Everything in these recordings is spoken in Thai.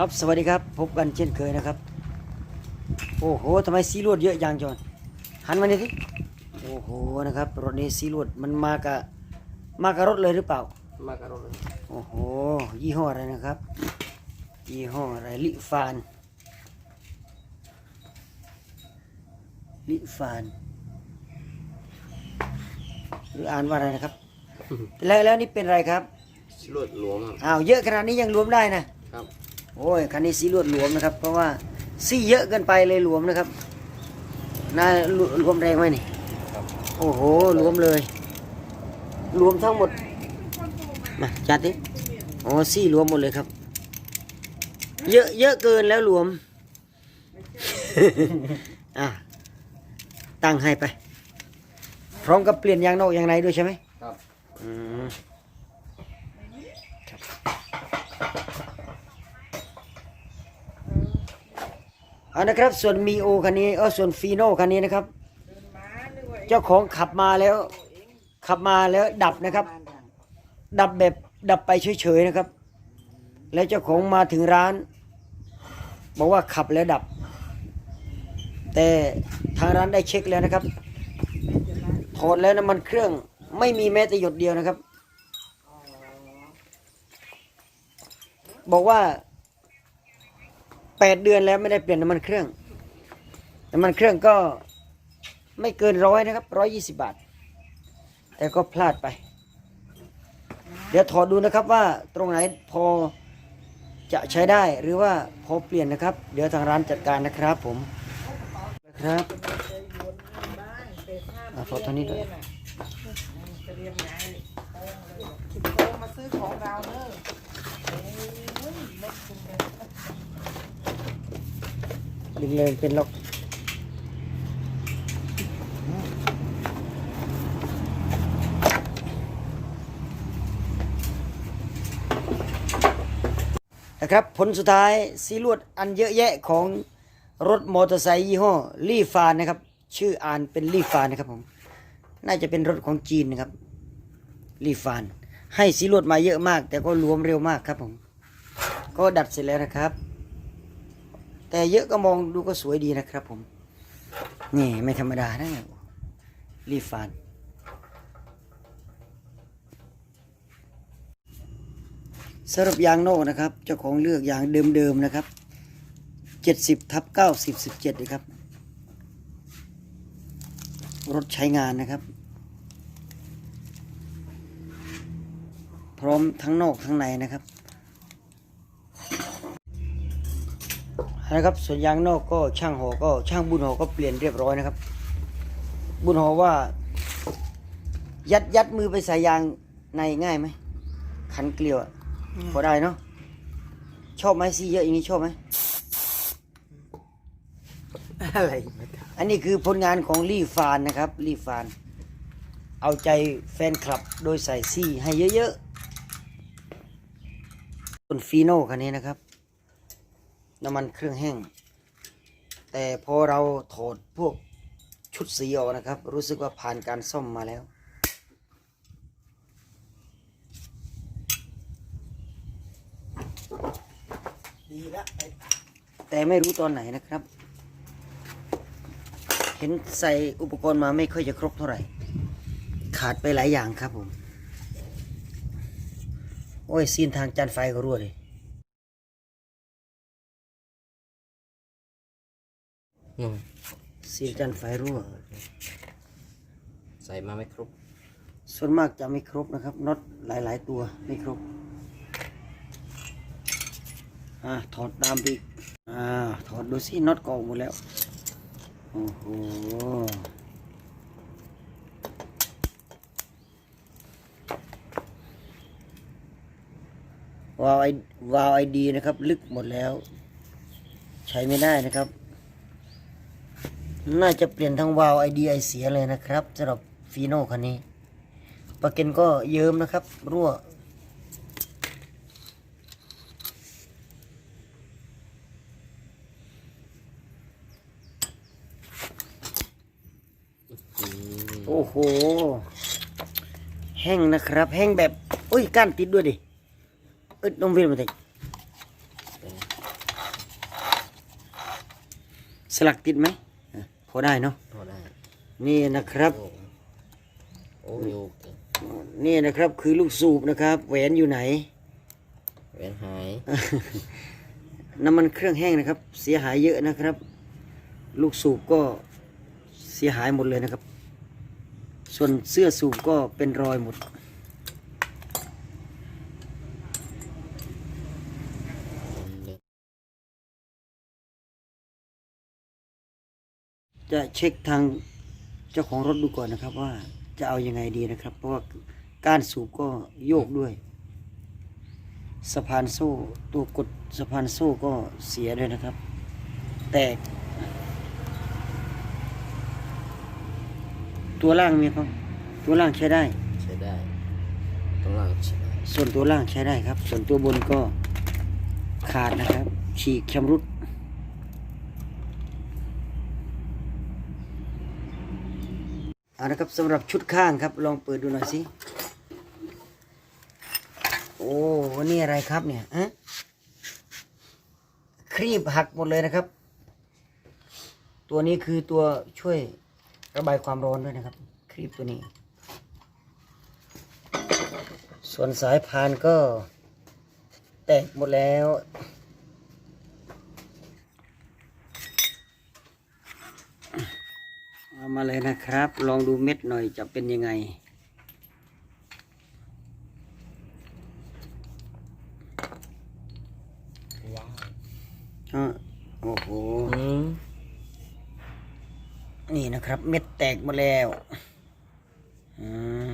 ครับสวัสดีครับ พบกันเช่นเคยนะครับ โอ้โหทำไมซีรวดเยอะจังจอนหันมานี่สิโอ้โหนะครับรถนี้ซีรวดมันมากับมากับรถเลยหรือเปล่า มากระโดดเลยโอ้โหยี่ห้ออะไรนะครับ ยี่ห้ออะไรลิฟานลิฟานหรืออ่านว่าอะไรนะครับ แล้วแล้วนี่เป็นอะไรครับชิลวดหลวมครับอ้าวเยอะขนาดนี้ยังรวมได้นะครับ โอ้ยคันนี้สีลวดหลวมนะครับ เพราะว่าสีเยอะเกินไปเลยหลวมนะครับน่ารวมแรงไหมนี่ครับโอ้โหรวมเลยรวมทั้งหมดมาจัดดิโอ้ซี่รวมหมดเลยครับ เยอะเยอะเกินแล้วรวมอะตั้งให้ไป พร้อมกับเปลี่ยนยางนอกยางในด้วยใช่ไหมครับอืมครับ เอานะครับ ส่วนมีโอคันนี้เออส่วนฟีโน่คันนี้นะครับ เจ้าของขับมาแล้ว ขับมาแล้วดับนะครับ ดับแบบดับไปเฉยๆนะครับ แล้วเจ้าของมาถึงร้าน บอกว่าขับแล้วดับ แต่ทางร้านได้เช็คแล้วนะครับถอดแล้วน้ำมันเครื่องไม่มีแม้แต่หยดเดียวนะครับ บอกว่า แปดเดือนแล้วไม่ได้เปลี่ยนน้ำมันเครื่องน้ำมันเครื่องก็ไม่เกินร้อยนะครับร้อยยี่สิบบาท แต่ก็พลาดไป เดี๋ยวถอดดูนะครับว่าตรงไหนพอจะใช้ได้หรือว่าพอเปลี่ยนนะครับ เดี๋ยวทางร้านจัดการนะครับผมนะครับอะพอเท่านี้ด้วยมาซื้อของเราเนอะเอ้ยเล็กจังเลย ดึงเลยเป็นล็อกนะครับผลสุดท้ายสีลวดอันเยอะแยะของรถมอเตอร์ไซค์ยี่ห้อลี่ฟานนะครับ ชื่ออ่านเป็นลี่ฟานนะครับผมน่าจะเป็นรถของจีนนะครับลี่ฟานให้สีลวดมาเยอะมาก แต่ก็รวมเร็วมากครับผม ก็ดัดเสร็จแล้วนะครับ แต่เยอะก็มองดูก็สวยดีนะครับผม นี่ไม่ธรรมดานะเนี่ยรีฟานสำหรับยางโน่นะครับ เจ้าของเลือกยางเดิมๆนะครับ70ทับ90 17นะครับ รถใช้งานนะครับ พร้อมทั้งนอกทั้งในนะครับ นะครับส่วนยางนอกก็ช่างหอก็ช่างบุญหอก็เปลี่ยนเรียบร้อยนะครับ บุญหอว่า ยัดยัดมือไปใส่ยางในง่ายไหมขันเกลียวอะพอได้เนาะชอบไหมซีเยอะอย่างนี้ชอบไหมอะไรมาถามอันนี้คือผลงานของลี่ฟานนะครับลี่ฟาน เอาใจแฟนคลับโดยใส่ซี่ให้เยอะๆส่วนฟีโน่คันนี้นะครับ น้ำมันเครื่องแห้ง แต่พอเราถอดพวกชุดสีออกนะครับ รู้สึกว่าผ่านการซ่อมมาแล้ว ดีละแต่ไม่รู้ตอนไหนนะครับ เห็นใส่อุปกรณ์มาไม่ค่อยจะครบเท่าไหร่ ขาดไปหลายอย่างครับผม โอ้ยซีนทางจานไฟก็รั่วเลย ซีนจานไฟรั่ว ใส่มาไม่ครบ ส่วนมากจะไม่ครบนะครับน็อตหลาย ๆ ตัวไม่ครบ อ่าถอดตามไปอีกอ่าถอดดูสิน็อตกออกหมดแล้ว โอ้โหวาล์วไอวาล์วไอดีนะครับ ลึกหมดแล้ว ใช้ไม่ได้นะครับ น่าจะเปลี่ยนทั้งวาล์วไอดีไอเสียเลยนะครับสำหรับฟีโน่คันนี้ปากเกนก็เยิ้มนะครับ รั่ว โอ้โห แห้งนะครับ แห้งแบบอุ้ยก้านติดด้วยดิอึดน้องเวียนมาติสลักติดไหม อะพอได้เนาะพอได้นี่นะครับ โอ้โอ้มีโอเคนี่นะครับคือลูกสูบนะครับ แหวนอยู่ไหน แหวนหาย น้ำมันเครื่องแห้งนะครับ เสียหายเยอะนะครับ ลูกสูบก็เสียหายหมดเลยนะครับ ส่วนเสื้อสูบก็เป็นรอยหมด จะเช็คทางเจ้าของรถดูก่อนนะครับ ว่าจะเอายังไงดีนะครับ เพราะว่าก้านสูบก็โยกด้วย สะพานโซ่ตัวกดสะพานโซ่ก็เสียด้วยนะครับ แตก ตัวล่างมีครับ ตัวล่างใช้ได้ ใช้ได้ต้องล่างใช้ได้ส่วนตัวล่างใช้ได้ครับ ส่วนตัวบนก็ขาดนะครับ ฉีกชำรุด เอานะครับสำหรับชุดข้างครับ ลองเปิดดูหน่อยสิโอ้นี่อะไรครับเนี่ยฮะครีบหักหมดเลยนะครับ ตัวนี้คือตัวช่วยระบายความร้อนด้วยนะครับ ครีบตัวนี้ ส่วนสายพานก็แตกหมดแล้ว เอามาเลยนะครับ ลองดูเม็ดหน่อยจะเป็นยังไง ว้าวอะโอ้โห อืมนี่นะครับ เม็ดแตกหมดแล้วอืม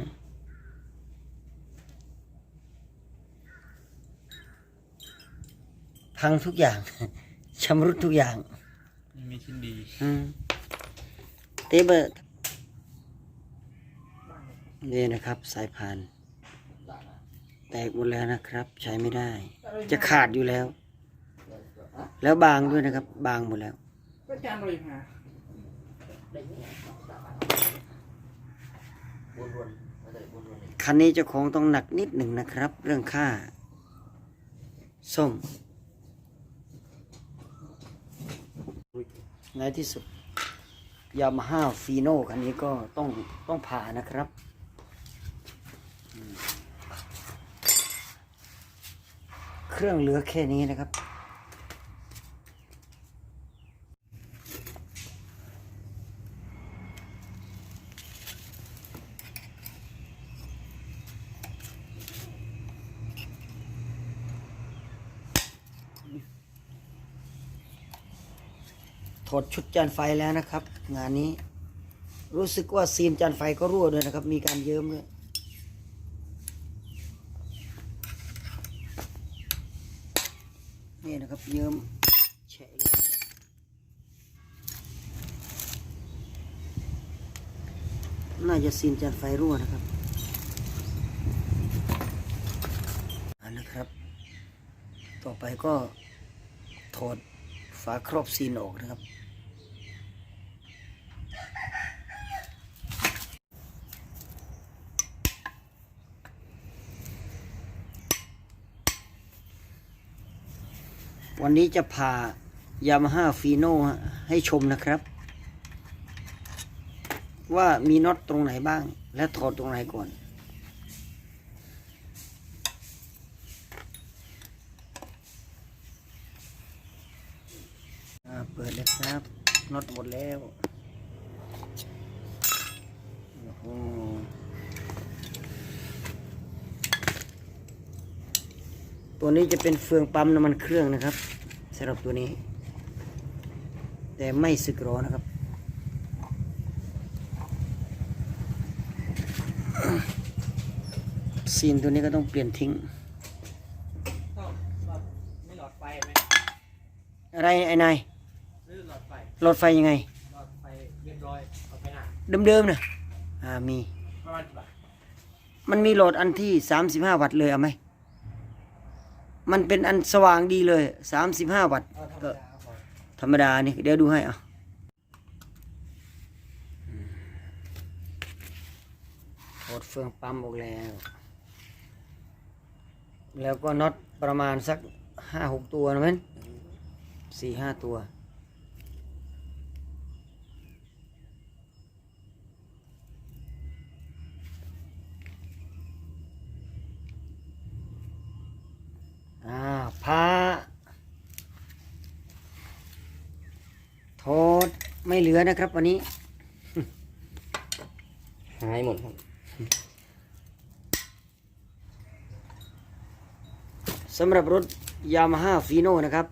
พังทุกอย่าง ชำรุดทุกอย่างมีชิ้นดี อืมเตเบอร์นี่นะครับ สายพาน แตกหมดแล้วนะครับ ใช้ไม่ได้ จะขาดอยู่แล้ว แล้วบางด้วยนะครับ บางหมดแล้วก็จานเลยมาคันนี้เจ้าของต้องหนักนิดหนึ่งนะครับ เรื่องค่าส้มในที่สุด ยามาฮ่าฟีโน่คันนี้ก็ต้องต้องผ่านะครับ เครื่องเหลือแค่นี้นะครับ อดชุดจานไฟแล้วนะครับ งานนี้ รู้สึกว่าซีนจานไฟก็รั่วด้วยนะครับ มีการเยิ้มด้วยนี่นะครับเยิ้มแฉะเลยน่าจะซีนจานไฟรั่วนะครับอันนะครับ ต่อไปก็ถอดฝาครอบซีนออกนะครับ วันนี้จะพายามาฮ่าฟีโน่ให้ชมนะครับ ว่ามีน็อตตรงไหนบ้าง และถอดตรงไหนก่อน เปิดเลยครับน็อตหมดแล้วโอ้โห ตัวนี้จะเป็นเฟืองปั๊มน้ำมันเครื่องนะครับสำหรับตัวนี้ แต่ไม่สึกหรอนะครับซีนตัวนี้ก็ต้องเปลี่ยนทิ้งไม่หลอดไฟไหมอะไรไอ้นายซื้อหลอดไฟหลอดไฟยังไงหลอดไฟเรียบร้อยเอาไปหน้าเดิมๆนะอ่ามีประมาณกี่บาทมันมีโหลดอันที่สามสิบห้าวัตต์เลยเอาไหม มันเป็นอันสว่างดีเลยสามสิบห้าวัตต์ธรรมก็ดาพอธรรมดานี่เดี๋ยวดูให้เอาถอดเฟืองปั๊มออกแล้ว แล้วก็น็อตประมาณสักห้าหกตัวนะมั้งสี่ห้าตัว ไม่ เหลือนะครับ วันนี้ หายหมดครับสำหรับรถยามาฮ่าฟีโน่นะครับ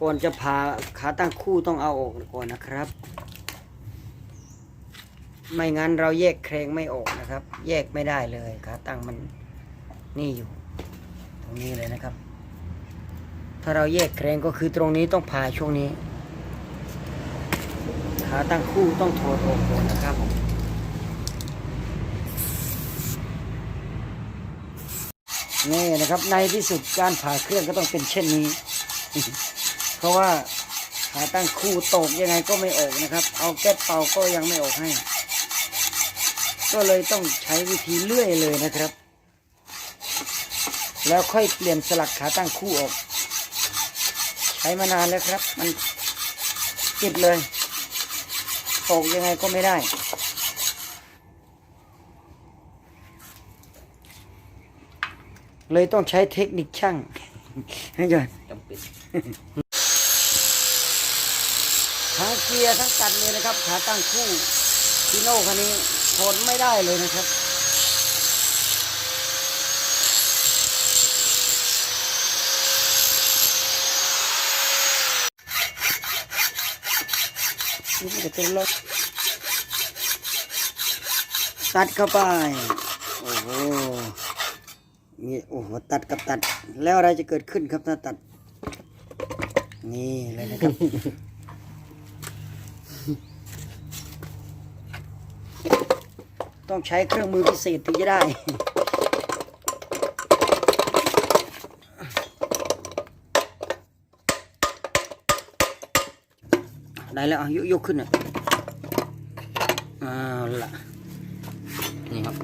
ก่อนจะผ่าขาตั้งคู่ต้องเอาออกก่อนนะครับ ไม่งั้นเราแยกแครงไม่ออกนะครับ แยกไม่ได้เลยขาตั้งมันนี่อยู่ ตรงนี้เลยนะครับ ถ้าเราแยกแครงก็คือตรงนี้ต้องผ่าช่วงนี้ ขาตั้งคู่ต้องถอดออกก่อนนะครับผมนี่นะครับในที่สุดการผ่าเครื่องก็ต้องเป็นเช่นนี้ เพราะว่าขาตั้งคู่ตกยังไงก็ไม่ออกนะครับ เอาแก๊สเป่าก็ยังไม่ออกให้ ก็เลยต้องใช้วิธีเลื่อยเลยนะครับ แล้วค่อยเปลี่ยนสลักขาตั้งคู่ออก ใช้มานานแล้วครับ มันติดเลย ตกยังไงก็ไม่ได้ เลยต้องใช้เทคนิคช่างให้ก่อนจำเป็นทั้งเกียร์ทั้งตัดเลยนะครับ ขาตั้งคู่ฟิโน่คันนี้ทนไม่ได้เลยนะครับ นี่มันจะเป็นรถตัดเข้าไป โอ้โหมีโอ้โหตัดกับตัด แล้วอะไรจะเกิดขึ้นครับถ้าตัด นี่เลยนะครับ ต้องใช้เครื่องมือพิเศษถึงจะได้ ได้แล้วอะยกยกขึ้นอะเอาละนี่ครับ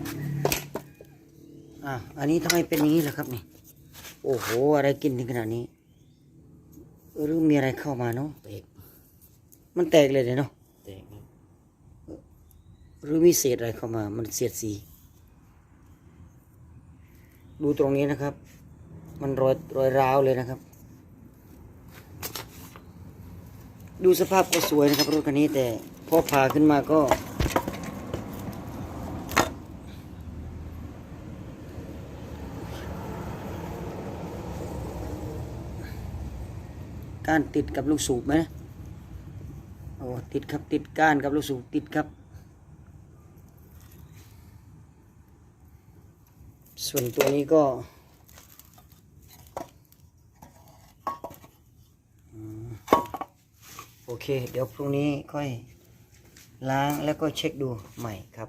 อะอันนี้ทำไมเป็นอย่างนี้ล่ะครับนี่โอ้โหอะไรกินถึงขนาดนี้หรือมีอะไรเข้ามาเนาะเตกมันแตกเลยเนาะเตกครับหรือมีเศษอะไรเข้ามา มันเสียดสี ดูตรงนี้นะครับ มันรอยรอยร้าวเลยนะครับ ดูสภาพก็สวยนะครับรถคันนี้แต่พอผ่าขึ้นมาก็ กานติดกับลูกสูบไหมโอ้ติดครับติดก้านกับลูกสูบติดครับ ส่วนตัวนี้ก็อืม โอเค เดี๋ยวพรุ่งนี้ค่อยล้างแล้วก็เช็คดูใหม่ครับ